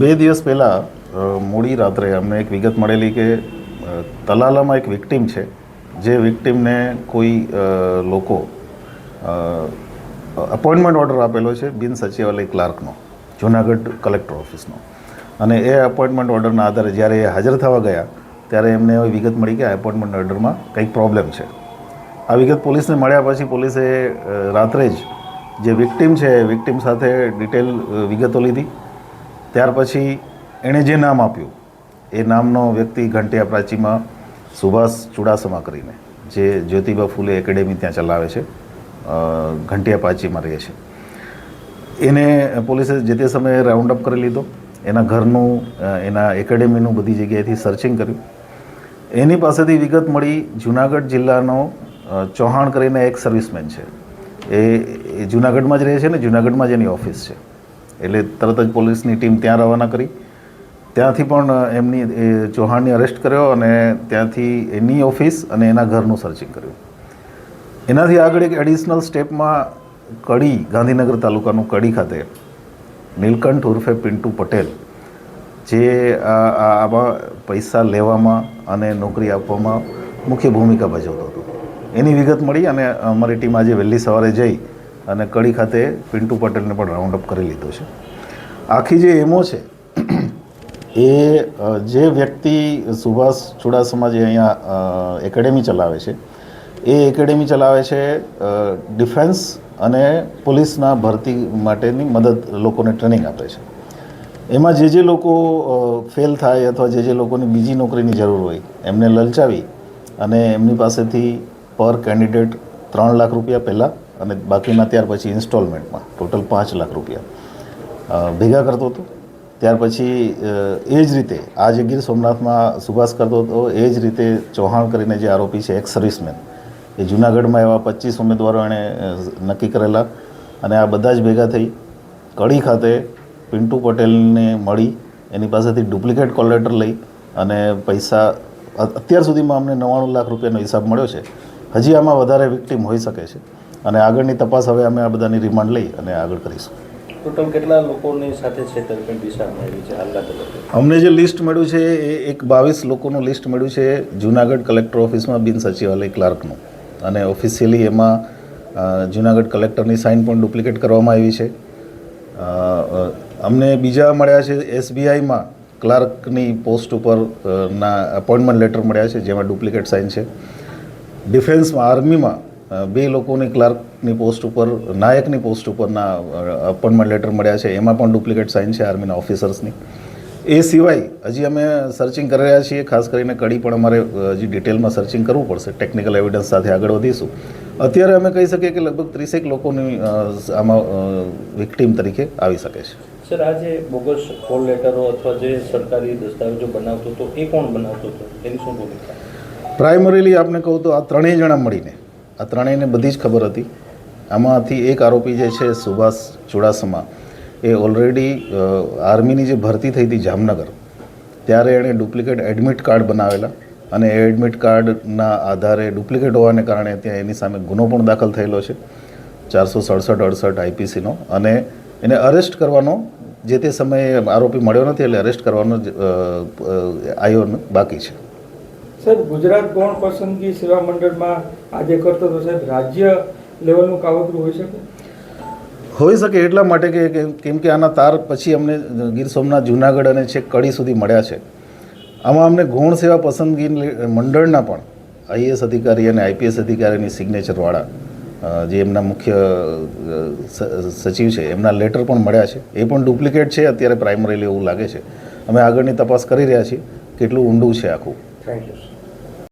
બે દિવસ પહેલાં મોડી રાત્રે અમને એક વિગત મળેલી કે તલાલામાં એક વિક્ટીમ છે, જે વિક્ટીમને કોઈ લોકો અપોઇન્ટમેન્ટ ઓર્ડર આપેલો છે બિન સચિવાલય ક્લાર્કનો, જુનાગઢ કલેક્ટર ઓફિસનો. અને એ અપોઇન્ટમેન્ટ ઓર્ડરના આધારે જ્યારે એ હાજર થવા ગયા, ત્યારે એમને એવી વિગત મળી કે આ એપોઇન્ટમેન્ટ ઓર્ડરમાં કંઈક પ્રોબ્લેમ છે. આ વિગત પોલીસને મળ્યા પછી પોલીસે રાત્રે જ જે વિક્ટીમ છે વિક્ટીમ સાથે ડિટેલ વિગતો લીધી. ત્યાર પછી એણે જે નામ આપ્યું, એ નામનો વ્યક્તિ ઘંટિયા પ્રાચીમાં સુભાષ ચુડાસમા કરીને, જે જ્યોતિબા ફૂલે એકેડેમી ત્યાં ચલાવે છે ઘંટિયા પ્રાચીમાં રહે છે. એને પોલીસે જે તે સમયે રાઉન્ડ અપ કરી લીધો, એના ઘરનું એના એકેડેમીનું બધી જગ્યાએથી સર્ચિંગ કર્યું. એની પાસેથી વિગત મળી જુનાગઢ જિલ્લાનો ચૌહાણ કરીને એક સર્વિસમેન છે. એ જુનાગઢમાં જ રહે છે ને, જુનાગઢમાં જ એની ઓફિસ છે. એટલે તરત જ પોલીસની ટીમ ત્યાં રવાના કરી. ત્યાંથી પણ એમની એ ચૌહાણને અરેસ્ટ કર્યો અને ત્યાંથી એની ઓફિસ અને એના ઘરનું સર્ચિંગ કર્યું. એનાથી આગળ એક એડિશનલ સ્ટેપમાં કડી, ગાંધીનગર તાલુકાનું કડી ખાતે નીલકંઠ ઉર્ફે પિન્ટુ પટેલ, જે આ, આ- આમાં પૈસા લેવામાં અને નોકરી આપવામાં મુખ્ય ભૂમિકા ભજવતો હતો. એની વિગત મળી અને અમારી ટીમ આજે વહેલી સવારે જઈ અને કડી ખાતે પિન્ટુ પટેલને પણ રાઉન્ડ અપ કરી લીધો છે. આખી જે એમો છે, એ જે વ્યક્તિ સુભાષ ચુડાસમા જે અહીંયા એકેડેમી ચલાવે છે, એ એકેડેમી ચલાવે છે ડિફેન્સ અને પોલીસના ભરતી માટેની મદદ લોકોને ટ્રેનિંગ આપે છે. એમાં જે જે લોકો ફેલ થાય અથવા જે જે લોકોની બીજી નોકરીની જરૂર હોય, એમને લલચાવી અને એમની પાસેથી પર કેન્ડિડેટ ત્રણ લાખ રૂપિયા પહેલાં અને બાકીના ત્યાર પછી ઇન્સ્ટોલમેન્ટમાં, ટોટલ પાંચ લાખ રૂપિયા. ભેગા કરતો હતો. ત્યાર પછી એ જ રીતે, આ જે ગીર સોમનાથમાં સુભાષ કરતો હતો, એ જ રીતે ચૌહાણ કરીને જે આરોપી છે એક્સ સર્વિસમેન એ જુનાગઢમાં એવા પચીસ ઉમેદવારો એણે નક્કી કરેલા. અને આ બધા જ ભેગા થઈ, કડી ખાતે પિન્ટુ પટેલને મળી, એની પાસેથી ડુપ્લિકેટ કોલ લેટર લઈ અને પૈસા અત્યાર સુધીમાં અમને નવ્વાણું લાખ રૂપિયાનો હિસાબ મળ્યો છે. હજી આમાં વધારે વિક્ટીમ હોઈ શકે છે. અને આગળની તપાસ હવે અમે આ બધાની રિમાન્ડ લઈ અને આગળ કરીશું. ટોટલ કેટલા લોકોની સાથે છેતરપિંડી સામે આવી છે હાલના અમને જે લિસ્ટ મળ્યું છે એ એક બાવીસ લોકોનું લિસ્ટ મળ્યું છે જુનાગઢ કલેક્ટર ઓફિસમાં બિન સચિવાલય ક્લાર્કનું. અને ઓફિશિયલી એમાં જુનાગઢ કલેક્ટરની સાઇન પણ ડુપ્લિકેટ કરવામાં આવી છે. અમને બીજા મળ્યા છે એસબીઆઈમાં ક્લાર્કની પોસ્ટ ઉપર ના અપોઇન્ટમેન્ટ લેટર મળ્યા છે જેમાં ડુપ્લિકેટ સાઇન છે. ડિફેન્સમાં આર્મીમાં બે લોકોની ક્લાર્કની પોસ્ટ ઉપર નાયકની પોસ્ટ ઉપરના અપોઇન્ટમેન્ટ લેટર મળ્યા છે. એમાં પણ ડુપ્લિકેટ સાઇન છે આર્મીના ઓફિસર્સની. એ સિવાય હજી અમે સર્ચિંગ કરી રહ્યા છીએ. ખાસ કરીને કડી પણ અમારે હજી ડિટેલમાં સર્ચિંગ કરવું પડશે. ટેકનિકલ એવિડન્સ સાથે આગળ વધીશું. અત્યારે અમે કહી શકીએ કે લગભગ ત્રીસેક લોકોની આમાં વિક્ટીમ તરીકે આવી શકે છે. સર આ જે બોગસ કોલ લેટરો અથવા જે સરકારી દસ્તાવેજો બનાવતો હતો એ કોણ બનાવતો હતો? એની શું ભૂમિકા? પ્રાઇમરીલી આપને કહું તો આ ત્રણેય જણા મળીને. આ ત્રણેયને બધી જ ખબર હતી. આમાંથી એક આરોપી જે છે સુભાષ ચુડાસમા એ ઓલરેડી આર્મીની જે ભરતી થઈ હતી જામનગર ત્યારે એણે ડુપ્લિકેટ એડમિટ કાર્ડ બનાવેલા અને એ એડમિટ કાર્ડના આધારે ડુપ્લિકેટ હોવાને કારણે ત્યાં એની સામે ગુનો પણ દાખલ થયેલો છે ચારસો સડસઠ અડસઠ આઈપીસીનો અને એને અરેસ્ટ કરવાનો જે તે સમયે આરોપી મળ્યો નથી એટલે અરેસ્ટ કરવાનો અ, બાકી છે. સાહેબ ગુજરાત ગૌણ પસંદગી સેવા મંડળમાં આજે કરતો તો સાહેબ રાજ્ય લેવલનું કાવતરું હોઈ શકે? હોઈ શકે એટલા માટે કે કેમ કે આના તાર પછી અમને ગીર સોમનાથ જુનાગઢ અને છેક કડી સુધી મળ્યા છે. આમાં અમને ગૌણ સેવા પસંદગી મંડળના પણ આઈએએસ અધિકારી અને આઈપીએસ અધિકારીની સિગ્નેચરવાળા જે એમના મુખ્ય સચિવ છે એમના લેટર પણ મળ્યા છે. એ પણ ડુપ્લિકેટ છે અત્યારે પ્રાઇમરીલી એવું લાગે છે. અમે આગળની તપાસ કરી રહ્યા છીએ કેટલું ઊંડું છે આખું. Thank you